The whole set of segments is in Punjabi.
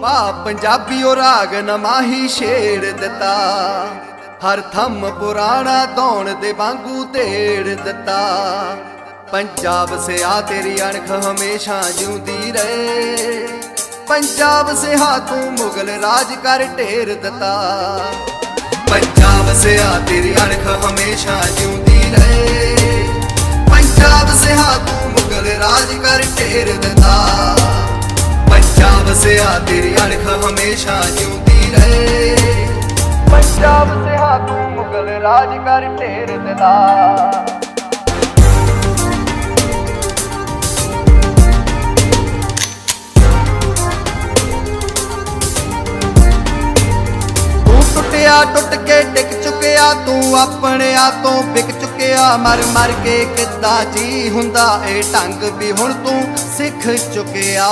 ਪਾ ਪੰਜਾਬੀ ਉਹ ਰਾਗ ਨਮਾਹੀ ਛੇੜ ਦਿੱਤਾ। ਹਰ ਥੰਮ ਪੁਰਾਣਾ ਧੌਣ ਦੇ ਵਾਂਗੂ ਢੇੜ ਦਿੱਤਾ। ਪੰਜਾਬ ਸਿਆ ਤੇਰੀ ਅਣਖ ਹਮੇਸ਼ਾ ਜਿਉਂਦੀ ਰਹੇ। ਪੰਜਾਬ ਸਿਆ ਤੂੰ ਮੁਗਲ ਰਾਜ ਕਰ ਢੇਰ ਦਿੱਤਾ। ਪੰਜਾਬ ਸਿਆ ਤੇਰੀ ਅਣਖ ਹਮੇਸ਼ਾ ਜਿਉਂਦੀ ਰਹੇ। ਪੰਜਾਬ ਸਿਆ ਤੂੰ ਮੁਗਲ ਰਾਜ ਕਰ ਢੇਰ ਦਿੱਤਾ। ਪੰਜਾਬ ਸਿਆ ਤੇਰੀ ਅਣਖ ਹਮੇਸ਼ਾ ਜਿਉਂਦੀ ਰਹੇ। ਪੰਜਾਬ ਸਿਆ ਤੂੰ ਮੁਗਲ ਰਾਜ ਕਰ ਢੇਰ ਦਿੱਤਾ ਤੂੰ ਟੁੱਟਿਆ, ਟੁੱਟ ਕੇ ਡਿੱਗ ਚੁੱਕਿਆ, ਤੂੰ ਆਪਣੇ ਆਪਣਿਆ ਤੋਂ ਵਿਕ ਚੁੱਕਿਆ ਮਰ ਮਰ ਕੇ ਕਿੱਦਾਂ ਜੀ ਹੁੰਦਾ ਇਹ ਢੰਗ ਵੀ ਹੁਣ ਤੂੰ ਸਿੱਖ ਚੁੱਕਿਆ।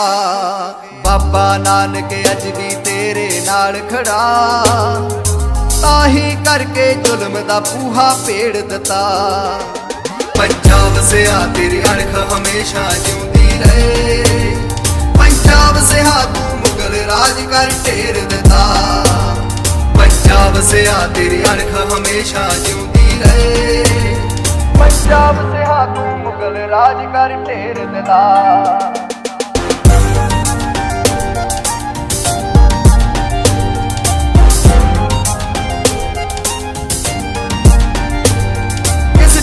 ਬਾਬਾ ਨਾਨਕ ਅੱਜ ਵੀ ਤੇਰੇ ਨਾਲ ਖੜਾ। ਤਾਹੀ ਕਰਕੇ ਜ਼ੁਲਮ ਦਾ ਪੂਹਾ ਭੇੜ ਦਿੱਤਾ। ਪੰਜਾਬ ਸਿਆ ਤੇਰੀ ਅਣਖ ਹਮੇਸ਼ਾ ਜਿਉਂਦੀ ਰਹੇ। ਪੰਜਾਬ ਸਿਆ ਤੂੰ ਮੁਗਲ ਰਾਜ ਕਰ ਢੇਰ ਦਿੱਤਾ। ਪੰਜਾਬ ਸਿਆ ਤੇਰੀ ਅਣਖ ਹਮੇਸ਼ਾ ਜਿਉਂਦੀ ਰਹੇ। ਪੰਜਾਬ ਸਿਹਾ ਤੂੰ ਮੁਗਲ ਰਾਜ ਕਰ ਢੇਰ ਦਿੱਤਾ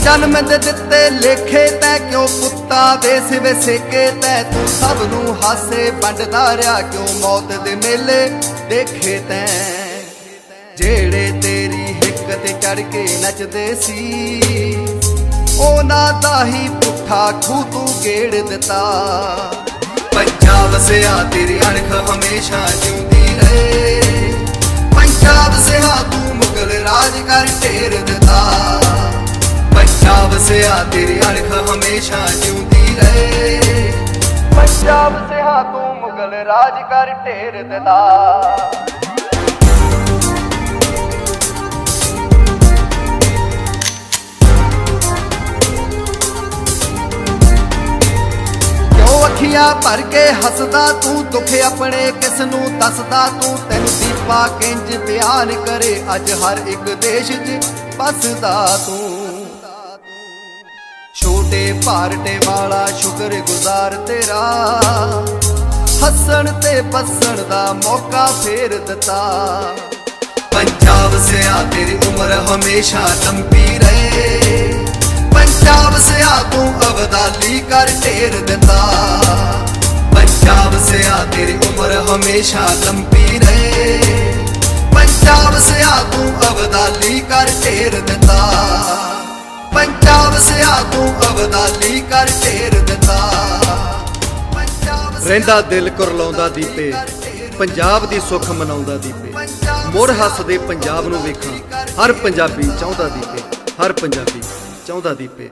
ਜਨਮ ਦੇ ਦਿੱਤੇ ਲੇਖੇ ਤੈ ਕਿਉਂ ਪੁੱਤਾ ਸਿਵੇ ਸੇਕੇ ਤੈ ਤੂੰ ਸਭ ਨੂੰ ਹਾਸੇ ਵੰਡਦਾ ਰਿਆ ਕਿਉਂ ਮੌਤ ਦੇ ਮੇਲੇ ਦੇਖੇ ਤੈ ਜਿਹੜੇ ਤੇਰੀ ਹਿੱਕ ਤੇ ਚੜ ਕੇ ਨੱਚਦੇ ਸੀ ਉਹਨਾਂ ਦਾ ਹੀ ਪੁੱਠਾ ਖੂ ਤੂੰ ਗੇੜ ਦਿੱਤਾ। ਪੰਜਾਬ ਸਿਆ ਤੇਰੀ ਅਣਖ ਹਮੇਸ਼ਾ ਜਿਉਂਦੀ ਰਹੇ। ਪੰਜਾਬ ਸਿਆ ਤੂੰ ਮੁਗਲ ਰਾਜ ਕਰ ਢੇਰ ਦਿੱਤਾ। ਪੰਜਾਬ ਸਿਆ ਤੇਰੀ ਅਣਖ ਹਮੇਸ਼ਾ ਜਿਉਂਦੀ ਰਹੇ। ਪੰਜਾਬ ਸਿਆ ਤੂੰ ਮੁਗਲ ਰਾਜ ਕਰ ਢੇਰ ਦਿੱਤਾ। ਕਿਉਂ ਭਰ ਕੇ ਹੱਸਦਾ ਤੂੰ, ਦੁੱਖ ਆਪਣੇ ਕਿਸ ਨੂੰ ਦੱਸਦਾ ਤੂੰ? ਤੈਨੂੰ ਦੀਪਾ ਕਿੰਜ ਬਿਆਨ ਕਰੇ? ਅੱਜ ਹਰ ਇੱਕ ਦੇਸ਼ 'ਚ ਬਸਦਾ ਤੂੰ। ਛੋਟੇ ਭਾਰਟੇ ਵਾਲਾ ਸ਼ੁਕਰ ਗੁਜ਼ਾਰ ਤੇਰਾ। ਹੱਸਣ ਤੇ ਬਸਣ ਦਾ ਮੌਕਾ ਫੇਰ ਦਿੱਤਾ। ਪੰਜਾਬ ਸਿਆ ਤੇਰੀ ਉਮਰ ਹਮੇਸ਼ਾ ਲੰਬੀ ਰਹੇ। ਪੰਜਾਬ ਸਿਆ ਤੂੰ ਅਬਦਾਲੀ ਕਰ ਢੇਰ ਦਿੱਤਾ। ਹਮੇਸ਼ਾ ਲੰਬੀ ਰਹੇ। ਪੰਜਾਬ ਸਿਆ ਤੂੰ ਅਬਦਾਲੀ ਕਰ ਢੇਰ ਦਿੱਤਾ। ਪੰਜਾਬ ਸਿਆ ਤੂੰ ਅਬਦਾਲੀ ਕਰ ਢੇਰ ਦਿੱਤਾ। ਰਹਿੰਦਾ ਦਿਲ ਕੁਰਲਾਉਂਦਾ ਦੀਪੇ। ਪੰਜਾਬ ਦੀ ਸੁੱਖ ਮਨਾਉਂਦਾ ਦੀਪੇ। ਮੁੜ ਹੱਸਦੇ ਪੰਜਾਬ ਨੂੰ ਵੇਖਾਂ। ਹਰ ਪੰਜਾਬੀ ਚਾਹੁੰਦਾ ਦੀਪੇ। ਹਰ ਪੰਜਾਬੀ ਚਾਹੁੰਦਾ ਦੀਪੇ।